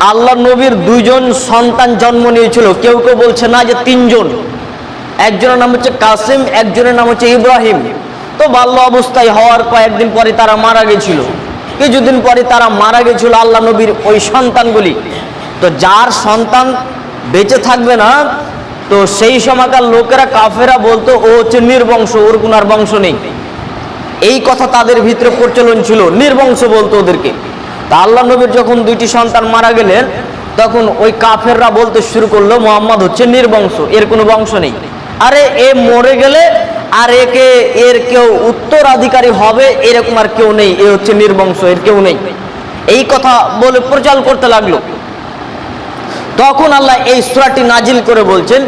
আল্লাহ নবীর দুইজন সন্তান জন্ম নিয়েছিল। কেউ কেউ বলছে না যে তিনজন। একজনের নাম হচ্ছে কাসিম, একজনের নাম হচ্ছে ইব্রাহিম। তো বাল্য অবস্থায় হওয়ার কয়েকদিন পরে তারা মারা গেছিল। কিছুদিন পরে তারা মারা গেছিল আল্লাহ নবীর ওই সন্তানগুলি। তো যার সন্তান বেঁচে থাকবে না, তো সেই সময়কার লোকেরা কাফেরা বলতো, ও হচ্ছে নির্বংশ, ওর কোনো বংশ নেই। এই কথা তাদের ভিতরে প্রচলন ছিল। নির্বংশ বলতো ওদেরকে। তা আল্লাহ নবীর যখন দুইটি সন্তান মারা গেলেন, তখন ওই কাফেররা বলতে শুরু করল, মোহাম্মদ হচ্ছে নির্বংশ, এর কোনো বংশ নেই। আরে এ মরে গেলে, আর একে, এর কেউ উত্তরাধিকারী হবে, এরকম আর কেউ নেই, এ হচ্ছে নির্বংশ, এর কেউ নেই। এই কথা বলে প্রচার করতে লাগল। তখন আল্লাহ এই সুরাটি নাজিল করে বলছেন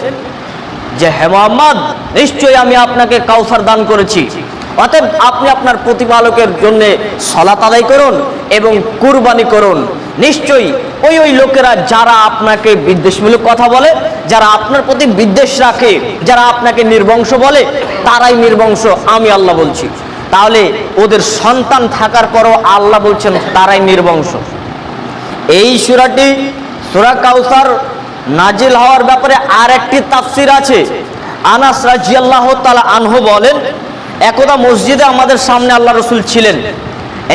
যে, হে মোহাম্মদ, নিশ্চয়ই আমি আপনাকে কাউসার দান করেছি। অতএব আপনি আপনার প্রতিপালকের জন্য সলাত আদায় করুন এবং কুরবানি করুন। নিশ্চয়ই ওই ওই লোকেরা যারা আপনাকে বিদ্বেষমূলক কথা বলে, যারা আপনার প্রতি বিদ্বেষ রাখে, যারা আপনাকে নির্বংশ বলে, তারাই নির্বংশ, আমি আল্লাহ বলছি। তাহলে ওদের সন্তান থাকার পরও আল্লাহ বলছেন, তারাই নির্বংশ। এই সুরাটি সুরা কাউসার নাজিল হওয়ার ব্যাপারে আর একটি তাফসির আছে। আনাস রাজিয়াল্লাহ তালা আনহু বলেন একদা মসজিদে আমাদের সামনে আল্লাহ রসুল ছিলেন।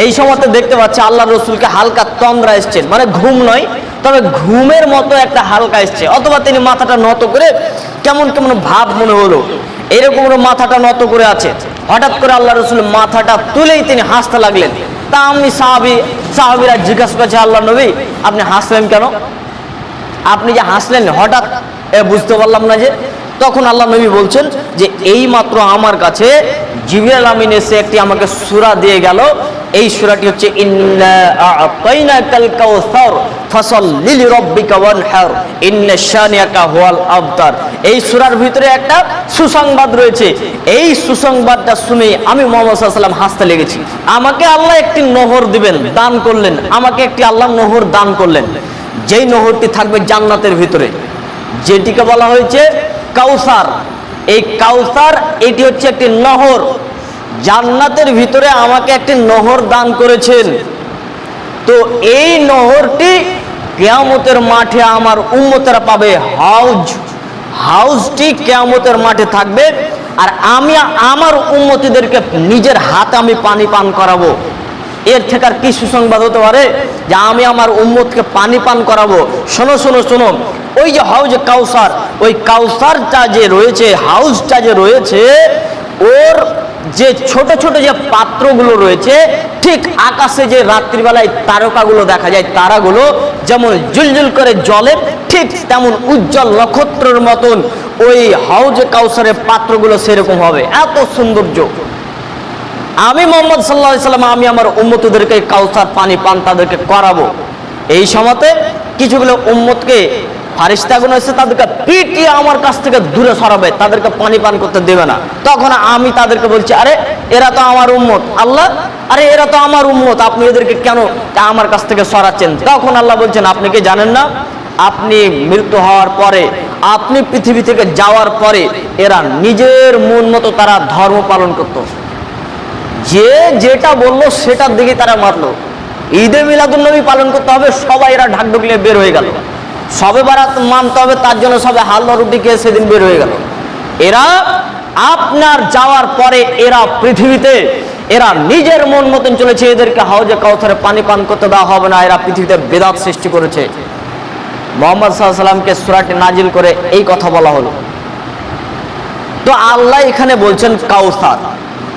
এই সময়তে দেখতে পাচ্ছি আল্লাহ রসুলকে হালকা তন্দ্রা এসছেন। মানে ঘুম নয়, তবে ঘুমের মতো একটা হালকা এসছে। অথবা তিনি মাথাটা নত করে কেমন কেমন ভাব মনে হলো, এরকম মাথাটা নত করে আছে। হঠাৎ করে আল্লাহ রসুল মাথাটা তুলেই তিনি হাসতে লাগলেন। তা আমি সাহাবি, সাহাবিরা জিজ্ঞাসা করছে, আল্লাহ নবী, আপনি হাসলেন কেন? আপনি যে হাসলেন, হঠাৎ বুঝতে পারলাম না যে তখন আল্লাহ নবী বলছেন যে এই মাত্র আমার কাছে জিবরাল আমিন এসে একটি আমাকে সুরা দিয়ে গেল। এই সুরাটি হচ্ছে এই সূরার ভিতরে একটা সুসংবাদ রয়েছে। এই সুসংবাদটা শুনে আমি মোহাম্মদ সাল্লাল্লাহু হাসতে লেগেছি। আমাকে আল্লাহ একটি নহর দিবেন, দান করলেন। আমাকে একটি আল্লাহ নহর দান করলেন। যেই নহরটি থাকবে জান্নাতের ভিতরে, যেটিকে বলা হয়েছে কাউসার। এই কাউসার, এটি হচ্ছে একটি নহর। জান্নাতের ভিতরে আমাকে একটি নহর দান করেছেন। তো এই নহরটি কেয়ামতের মাঠে আমার উম্মতেরা পাবে। হাউজ, হাউজটি কেয়ামতের মাঠে থাকবে। আর আমি, আমার উন্মতিদেরকে নিজের হাতে আমি পানি পান করাবো। এর থেকে আর কি সুসংবাদ হতে পারে? যে আমি আমার উম্মতকে পানি পান করাবো। শোনো শোনো শোনো। ওই যে হাউজ কাউসার, ওই কাউসারটা যে রয়েছে হাউসটা যে রয়েছে, ওর যে ছোট ছোট যে পাত্রগুলো রয়েছে, ঠিক আকাশে যে রাত্রিবেলায় তারকাগুলো দেখা যায়, তারাগুলো যেমন জুলজুল করে জলে ঠিক তেমন উজ্জ্বল নক্ষত্রের মতন ওই হাউজে কাউসারের পাত্রগুলো সেরকম হবে। এত সৌন্দর্য। আমি মোহাম্মদ সাল্লাহ সাল্লাম, আমি আমার উম্মতদেরকে কাউসার, পানি, পান তাদেরকে করাবো। এই সময়তে কিছুগুলো উম্মতকে ফারিস্তাগুলো এসে তাদেরকে পিটিয়ে আমার কাছ থেকে দূরে সরাবে, তাদেরকে পানি পান করতে দেবে না। তখন আমি তাদেরকে বলছি, আরে, এরা তো আমার উম্মত, আল্লাহ, আরে, এরা তো আমার উম্মত, আপনি এদেরকে কেন আমার কাছ থেকে সরাচ্ছেন? তখন আল্লাহ বলছেন, আপনি কি জানেন না? আপনি মৃত্যু হওয়ার পরে, আপনি পৃথিবী থেকে যাওয়ার পরে, এরা নিজের মন মতো তারা ধর্ম পালন করতো। যে যেটা বলল সেটার দিকে তারা মারলো ঈদে মিলাদুন্নবী পালন করতে হবে, সবাই এরা ঢাক ঢুকলে বের হয়ে গেল। সবে বারাত মানতে হবে, তার জন্য সবে রুটি খেয়ে সেদিন বের হয়ে গেল। এরা আপনার যাওয়ার পরে এরা পৃথিবীতে, এরা নিজের মন মতন চলেছে, এদেরকে হাউজে কাউথারে পানি পান করতে দেওয়া হবে না, এরা পৃথিবীতে বেদাত সৃষ্টি করেছে। মোহাম্মদ সাল্লামকে সুরাটি নাজিল করে এই কথা বলা হলো। তো আল্লাহ এখানে বলছেন কাউসার।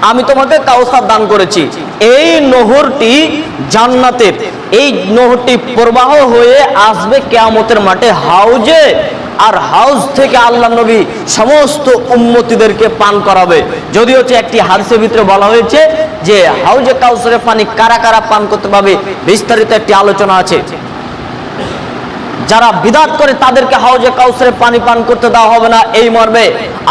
আমি তোমাকে কাউসার দান করেছি। এই নহরটি জান্নাতের। এই নহরটি প্রবাহ হয়ে আসবে কেয়ামতের মাঠে হাউজে, আর হাউস থেকে আল্লাহ নবী সমস্ত উন্মতিদেরকে পান করাবে। যদি হচ্ছে একটি হাদিসের ভিতরে বলা হয়েছে যে হাউজে কাউসারের পানি কারা কারা পান করতে পারবে, বিস্তারিত একটি আলোচনা আছে। যারা বিদাত করে তাদেরকে হাউজে কাউসারে পানি পান করতে দেওয়া হবে না। এই মর্মে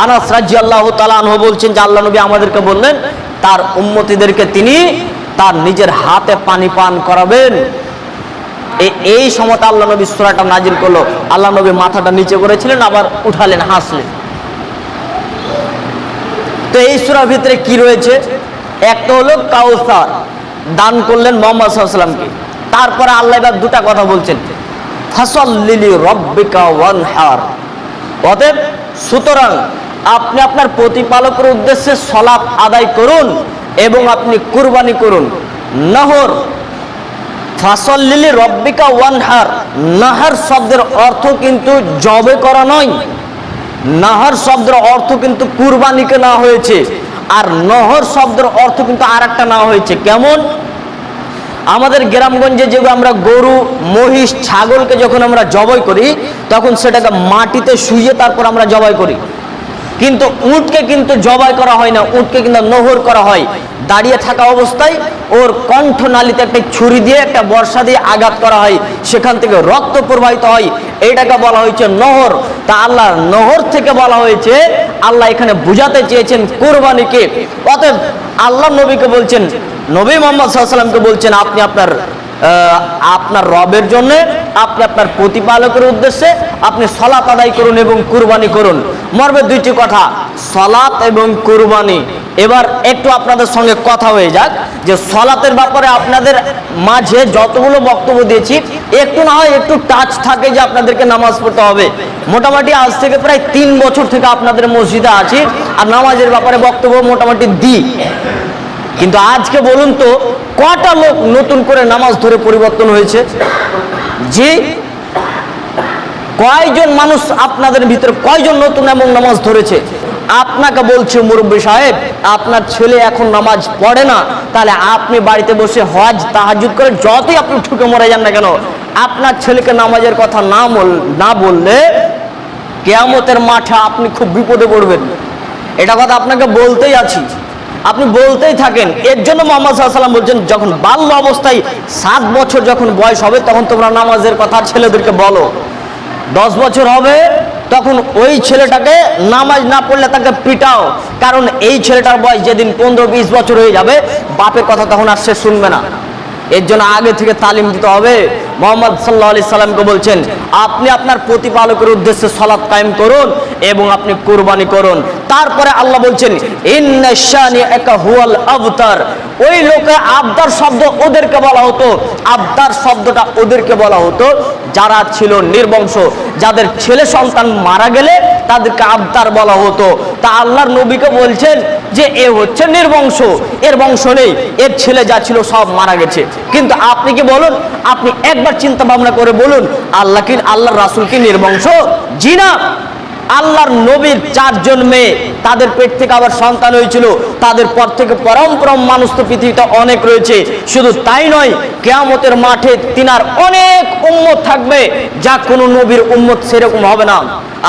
আনাস রাজি আল্লাহ তালানহ বলছেন যে আল্লাহ নবী আমাদেরকে বললেন, তার উম্মতিদেরকে তিনি তার নিজের হাতে পানি পান করাবেন। এই সময় আল্লাহ নবী সুরাটা নাজির করল। আল্লাহ নবী মাথাটা নিচে করেছিলেন, আবার উঠালেন, হাসলেন। তো এই সুরার ভিতরে কি রয়েছে? একটা হলো কাউসার। দান করলেন মোহাম্মদ সাল্লামকে তারপরে আল্লাহ এবার দুটা কথা বলছেন। ফাসল্লিলি রব্বিকা ওয়ানহার। অতএব, সুতরাং আপনি আপনার প্রতিপালকের উদ্দেশ্যে সলাপ আদায় করুন এবং আপনি কুরবানি করুন। নহর, ফাসল্লিলি রব্বিকা ওয়ানহার। নাহার শব্দের অর্থ কিন্তু জবে করা নয়। নাহার শব্দের অর্থ কিন্তু কুরবানিকে না হয়েছে। আর নহর শব্দের অর্থ কিন্তু আর একটা না হয়েছে। কেমন? আমাদের গ্রামগঞ্জে যেগুলো আমরা গরু, মহিষ, ছাগলকে যখন আমরা জবাই করি, তখন সেটাকে মাটিতে শুয়ে তারপর আমরা জবাই করি। কিন্তু উটকে কিন্তু জবাই করা হয় না, উটকে কিন্তু নহর করা হয়। দাঁড়িয়ে থাকা অবস্থায় ওর কণ্ঠনালীতে একটা ছুরি দিয়ে একটা বর্ষা দিয়ে আঘাত করা হয়। সেখান থেকে রক্ত প্রবাহিত হয়। এটাকে বলা হয়েছে নহর। তা আল্লাহ নহর থেকে বলা হয়েছে, আল্লাহ এখানে বুঝাতে চেয়েছেন কোরবানিকে। অতএব আল্লাহ নবীকে বলছেন নবী মোহাম্মদ সাল্লামকে বলছেন, আপনি আপনার আপনার রবের জন্য, আপনি আপনার প্রতিপালকের উদ্দেশ্যে আপনি সলাত আদায় করুন এবং কুরবানি করুন। মর্মে দুইটি কথা, সলাত এবং কুরবানি। এবার একটু আপনাদের সঙ্গে কথা হয়ে যাক, যে সলাতের ব্যাপারে আপনাদের মাঝে যতগুলো বক্তব্য দিয়েছি, একটু না হয় একটু টাচ থাকে যে আপনাদেরকে নামাজ পড়তে হবে। মোটামুটি আজ থেকে প্রায় তিন বছর থেকে আপনাদের মসজিদে আছি, আর নামাজের ব্যাপারে বক্তব্য মোটামুটি দিই। কিন্তু আজকে বলুন তো, কটা লোক নতুন করে নামাজ ধরে পরিবর্তন হয়েছে? যে কয়জন মানুষ আপনাদের ভিতরে কয়জন নতুন এবং নামাজ ধরেছে? আপনাকে বলছি, মুরব্বী সাহেব, আপনার ছেলে এখন নামাজ পড়ে না, তাহলে আপনি বাড়িতে বসে হজ তাহাজুদ করে যতই আপনি ঠুকে মরে যান না কেন, আপনার ছেলেকে নামাজের কথা না বল- না বললে কেয়ামতের মাঠে আপনি খুব বিপদে পড়বেন। এটা কথা আপনাকে বলতেই আছি। আপনি বলতেই থাকেন, এর জন্য মোহাম্মদ সাল্লাম বলছেন, যখন বাল্য অবস্থায় সাত বছর যখন বয়স হবে, তখন তোমরা নামাজের কথা ছেলেদেরকে বলো। দশ বছর হবে, তখন ওই ছেলেটাকে নামাজ না পড়লে তাকে পিটাও। কারণ এই ছেলেটার বয়স যেদিন পনেরো বিশ বছর হয়ে যাবে, বাপের কথা তখন আর সে শুনবে না। এর জন্য আগে থেকে তালিম দিতে হবে। মোহাম্মদ সাল্লাহ আলি সাল্লামকে বলছেন, আপনি আপনার প্রতিপালকের উদ্দেশ্যে সলাৎ কায়েম করুন। এবং আপনি কুরবানি করুন। তারপরে আল্লাহ বলছেন হুয়াল আবতার। ওই লোকে আবদার শব্দ ওদেরকে বলা হতো, আবদার শব্দটা ওদেরকে বলা হতো, যারা ছিল নির্বংশ, যাদের ছেলে সন্তান মারা গেলে তাদেরকে আবদার বলা হতো। তা আল্লাহর নবীকে বলছেন যে, এ হচ্ছে নির্বংশ, এর বংশ নেই, এর ছেলে যা ছিল সব মারা গেছে। কিন্তু আপনি কি বলুন? আপনি একবার চিন্তা ভাবনা করে বলুন, আল্লাহ কি, আল্লাহর রাসুল কি নির্বংশ? জি না। আল্লাহর নবীর চারজন মেয়ে, তাদের পেট থেকে আবার সন্তান হয়েছিল, তাদের পর থেকে পরম পরম মানুষ তো পৃথিবীতে অনেক রয়েছে। শুধু তাই নয়, কেয়ামতের মাঠে তিনার অনেক উম্মত থাকবে, যা কোনো নবীর উম্মত সেরকম হবে না।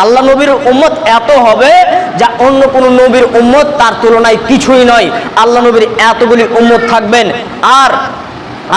আল্লাহ নবীর উম্মত এত হবে, যা অন্য কোনো নবীর উম্মত তার তুলনায় কিছুই নয়। আল্লাহ নবীর এতগুলি উম্মত থাকবেন। আর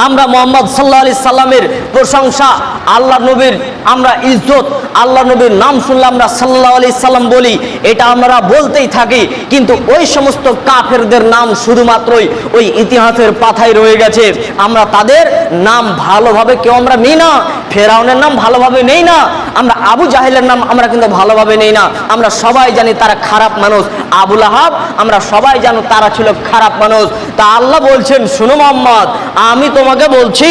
আমরা মোহাম্মদ সাল্লাহ আলি সাল্লামের প্রশংসা, আল্লাহ নবীর আমরা ইজ্জত, আল্লাহ নবীর নাম শুনলে আমরা সাল্লাহ আলি সাল্লাম বলি, এটা আমরা বলতেই থাকি। কিন্তু ওই সমস্ত কাফেরদের নাম শুধুমাত্রই ওই ইতিহাসের পাথায় রয়ে গেছে। আমরা তাদের নাম ভালোভাবে কেউ আমরা নিই না, ফেরাউনের নাম ভালোভাবে নেই না, আমরা আবু জাহেলের নাম আমরা কিন্তু ভালোভাবে নেই না। আমরা সবাই জানি তারা খারাপ মানুষ আবুল আহাব, আমরা সবাই জানো তারা ছিল খারাপ মানুষ। তা আল্লাহ বলছেন, শুনো মোহাম্মদ, আমি তোমাকে বলছি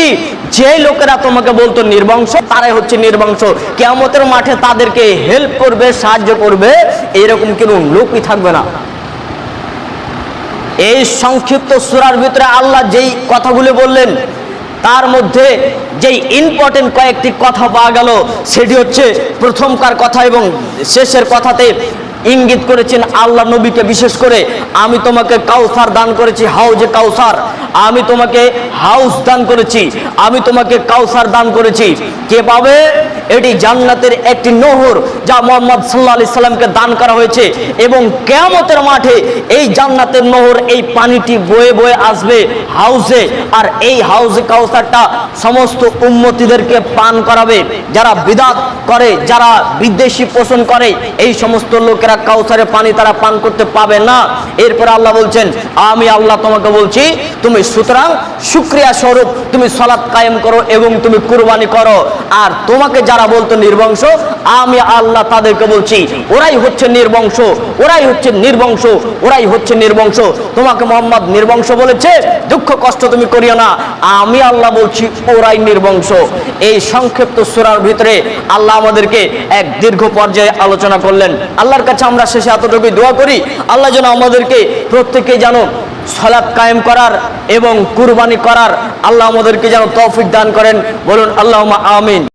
যে লোকেরা তোমাকে বলতো নির্বংশ, তারাই হচ্ছে নির্বংশ। কেয়ামতের মাঠে তাদেরকে হেল্প করবে, সাহায্য করবে, এরকম কোনো লোকই থাকবে না। এই সংক্ষিপ্ত সুরার ভিতরে আল্লাহ যেই কথাগুলো বললেন, তার মধ্যে যেই ইম্পর্টেন্ট কয়েকটি কথা পাওয়া গেল, সেটি হচ্ছে প্রথমকার কথা এবং শেষের কথাতে ইঙ্গিত করেছেন আল্লাহ নবীকে বিশেষ করে আমি তোমাকে কাউসার দান করেছি হাউজে কাউসার। আমি তোমাকে হাউস দান করেছি, আমি তোমাকে কাউসার দান করেছি। কে পাবে? এটি জান্নাতের একটি নহর যা মোহাম্মদ সাল্লাহ আলি সাল্লামকে দান করা হয়েছে। এবং কেয়ামতের মাঠে এই জান্নাতের নহর, এই পানিটি বয়ে বয়ে আসবে হাউসে আর এই হাউসে কাউসারটা সমস্ত উন্মতিদেরকে পান করাবে। যারা বিদাত করে, যারা বিদেশি পোষণ করে, এই সমস্ত লোকেরা কাউসারের পানি তারা পান করতে পাবে না। এরপর আল্লাহ বলছেন, আমি আল্লাহ তোমাকে বলছি, তুমি সুতরাং শুক্রিয়া স্বরূপ তুমি সলাৎ কায়েম করো এবং তুমি কুরবানি করো। আর তোমাকে যারা বলতো নির্বংশ, আমি আল্লাহ তাদেরকে বলছি, ওরাই হচ্ছে নির্বংশ, ওরাই হচ্ছে নির্বংশ, ওরাই হচ্ছে নির্বংশ। তোমাকে মোহাম্মদ নির্বংশ বলেছে, দুঃখ কষ্ট তুমি করিও না। আমি আল্লাহ বলছি, ওরাই নির্বংশ। এই সংক্ষিপ্ত সুরার ভিতরে আল্লাহ আমাদেরকে এক দীর্ঘ পর্যায়ে আলোচনা করলেন। আল্লাহর কাছে আমরা শেষে এতটুকুই দোয়া করি। আল্লাহ যেন আমাদেরকে প্রত্যেকে জানো সলাৎ কায়েম করার এবং কুরবানি করার আল্লাহ আমাদেরকে যেন তৌফিক দান করেন। বলুন আল্লাহ আমিন।